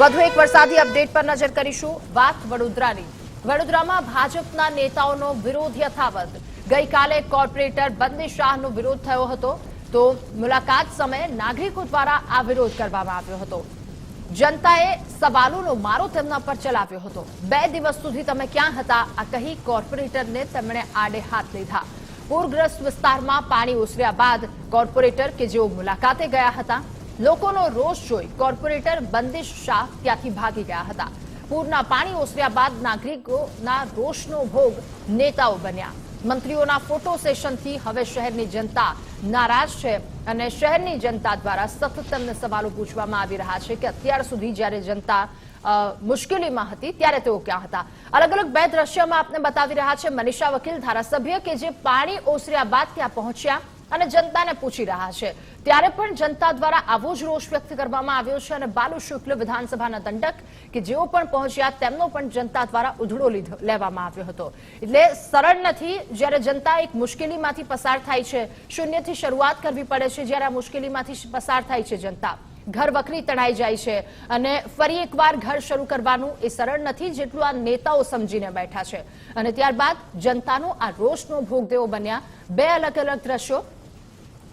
વધુ એક વરસાદી અપડેટ પર નજર કરીશું. વાત વડોદરાની. વડોદરામાં ભાજપના નેતાઓનો વિરોધ યથાવત. ગઈકાલે કોર્પોરેટર બંદી શાહનો વિરોધ થયો હતો. તો મુલાકાત સમયે નાગરિકો દ્વારા આ વિરોધ કરવામાં આવ્યો હતો. જનતાએ સવાલોનો મારો તેમના પર ચલાવ્યો હતો. બે દિવસ સુધી તમે ક્યાં હતા? આ કહી કોર્પોરેટરને તેમણે આડે હાથ લીધા. પૂરગ્રસ્ત વિસ્તારમાં પાણી ઓસર્યા બાદ કોર્પોરેટર કે જેઓ મુલાકાતે ગયા હતા લોકોનો રોષ જોઈ કોર્પોરેટર બંદિશ શાહ ત્યાંથી ભાગી ગયા હતા. પૂરના પાણી ઓસર્યા બાદ નાગરિકોના રોષનો ભોગ નેતાઓ બન્યા. મંત્રીઓના ફોટો સેશનથી હવે શહેરની જનતા નારાજ છે અને શહેરની જનતા દ્વારા સતત તેમને સવાલો પૂછવામાં આવી રહ્યા છે કે અત્યાર સુધી જ્યારે જનતા મુશ્કેલીમાં હતી ત્યારે તેઓ ક્યાં હતા? અલગ અલગ બે દ્રશ્યમાં આપને બતાવી રહ્યા છે. મનીષા વકીલ ધારાસભ્ય કે જે પાણી ઓસર્યા બાદ ત્યાં પહોંચ્યા? અને જનતાને પૂછી રહ્યા છે. ત્યારે પણ જનતા દ્વારા આવો જ રોષ વ્યક્ત કરવામાં આવ્યો છે અને બાલુ શુક્લ વિધાનસભાના દંડક કે જેઓ પણ પહોંચ્યા તેમનો પણ જનતા દ્વારા ઉધડો લેવામાં આવ્યો હતો. એટલે સરળ નથી જ્યારે જનતા એક મુશ્કેલીમાંથી પસાર થાય છે. શૂન્યથી શરૂઆત કરવી પડે છે જ્યારે આ મુશ્કેલીમાંથી પસાર થાય છે જનતા. ઘર વખરી તણાઈ જાય છે અને ફરી એકવાર ઘર શરૂ કરવાનું એ સરળ નથી જેટલું આ નેતાઓ સમજીને બેઠા છે. અને ત્યારબાદ જનતાનો આ રોષનો ભોગ દેવો બન્યા. બે અલગ અલગ દ્રશ્યો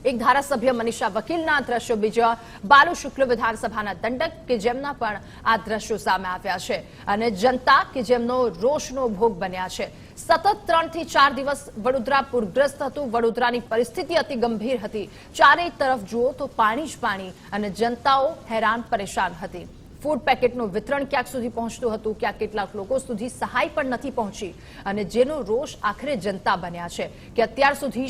એક ધારાસભ્ય મનીષા વકીલના દ્રશ્યો બીજા બાલુ શુક્લ વિધાનસભાના દંડક કે જેમના પણ આ દ્રશ્યો સામે આવ્યા છે અને જનતા કે જેમનો રોષનો ભોગ બન્યા છે. સતત ત્રણથી ચાર દિવસ વડોદરા પૂરગ્રસ્ત હતું. વડોદરાની પરિસ્થિતિ અતિ ગંભીર હતી. ચારેય તરફ જુઓ તો પાણી જ પાણી અને જનતાઓ હેરાન પરેશાન હતી. ફૂડ પેકેટનું વિતરણ ક્યાંક સુધી પહોંચતું હતું, ક્યાંક કેટલાક લોકો સુધી સહાય પણ નથી પહોંચી અને જેનો રોષ આખરે જનતા બન્યા છે. કે અત્યાર સુધી